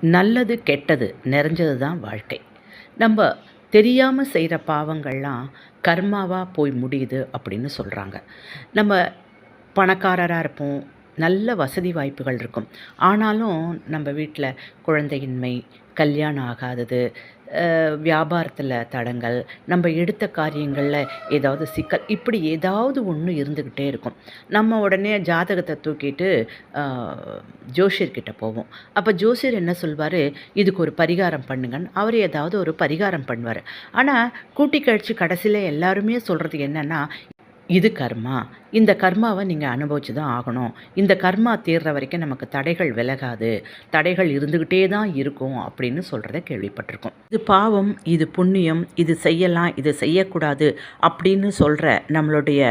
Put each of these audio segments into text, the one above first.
நல்லது கெட்டது நிறைஞ்சது தான் வாழ்க்கை. நம்ம தெரியாமல் செய்கிற பாவங்கள்லாம் கர்மாவாக போய் முடியுது அப்படின்னு சொல்கிறாங்க நம்ம பணக்காரராக இருப்போம் நல்ல வசதி வாய்ப்புகள் இருக்கும். ஆனாலும் நம்ம வீட்டில் குழந்தையின்மை கல்யாணம் ஆகாதது வியாபாரத்தில் தடங்கல் நம்ம எடுத்த காரியங்களில் ஏதாவது சிக்கல் இப்படி ஏதாவது ஒன்று இருந்துக்கிட்டே இருக்கும். நம்ம உடனே ஜாதகத்தை தூக்கிட்டு ஜோசியர்கிட்ட போவோம். அப்போ ஜோசியர் என்ன சொல்வார்? இதுக்கு ஒரு பரிகாரம் பண்ணுங்கன்னு. அவர் ஏதாவது ஒரு பரிகாரம் பண்ணுவார். ஆனால் கூட்டி கழித்து கடைசியில் எல்லாருமே சொல்கிறது என்னென்னா இது கர்மா. இந்த கர்மாவை நீங்கள் அனுபவிச்சு தான் ஆகணும். இந்த கர்மா தீர்ற வரைக்கும் நமக்கு தடைகள் விலகாது. தடைகள் இருந்துக்கிட்டே தான் இருக்கும் அப்படின்னு சொல்கிறத கேள்விப்பட்டிருக்கோம். இது பாவம் இது புண்ணியம் இது செய்யலாம் இது செய்யக்கூடாது அப்படின்னு சொல்கிற நம்மளுடைய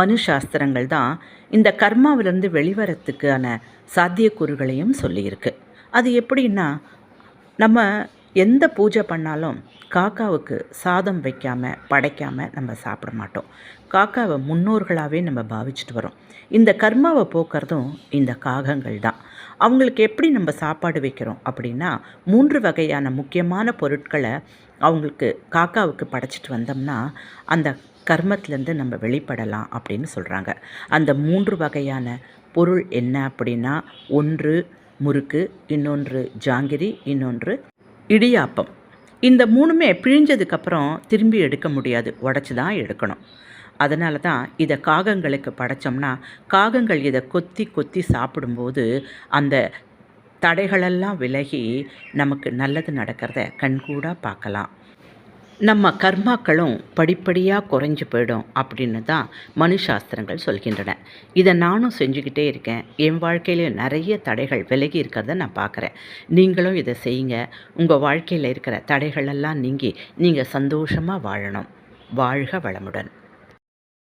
மனு சாஸ்திரங்கள் தான் இந்த கர்மாவிலேருந்து வெளிவரத்துக்கான சாத்தியக்கூறுகளையும் சொல்லியிருக்கு. அது எப்படின்னா நம்ம எந்த பூஜை பண்ணாலும் காக்காவுக்கு சாதம் வைக்காமல் படைக்காமல் நம்ம சாப்பிட மாட்டோம். காக்காவை முன்னோர்களாகவே நம்ம பாவிச்சுட்டு வரோம். இந்த கர்மாவை போக்குறதும் இந்த காகங்கள் தான். அவங்களுக்கு எப்படி நம்ம சாப்பாடு வைக்கிறோம் அப்படின்னா மூன்று வகையான முக்கியமான பொருட்களை அவங்களுக்கு காக்காவுக்கு படைச்சிட்டு வந்தோம்னா அந்த கர்மத்திலேருந்து நம்ம வெளிப்படலாம் அப்படின்னு சொல்கிறாங்க அந்த மூன்று வகையான பொருள் என்ன அப்படின்னா ஒன்று முறுக்கு இன்னொன்று ஜாங்கிரி இன்னொன்று இடியாப்பம். இந்த மூணுமே பிழிஞ்சதுக்கப்புறம் திரும்பி எடுக்க முடியாது. உடச்சி தான் எடுக்கணும். அதனால தான் இதை காகங்களுக்கு படைச்சோம்னா காகங்கள் இதை கொத்தி கொத்தி சாப்பிடும்போது அந்த தடைகளெல்லாம் விலகி நமக்கு நல்லது நடக்கிறத கண்கூடாக பார்க்கலாம். நம்ம கர்மாக்களும் படிப்படியாக குறைஞ்சி போயிடும் அப்படின்னு தான் மனுஷாஸ்திரங்கள் சொல்கின்றன. இதை நானும் செஞ்சுக்கிட்டே இருக்கேன். என் வாழ்க்கையில் நிறைய தடைகள் விலகி இருக்கிறத நான் பார்க்குறேன். நீங்களும் இதை செய்யுங்க. உங்கள் வாழ்க்கையில் இருக்கிற தடைகளெல்லாம் நீங்கி நீங்கள் சந்தோஷமாக வாழணும். வாழ்க வளமுடன்.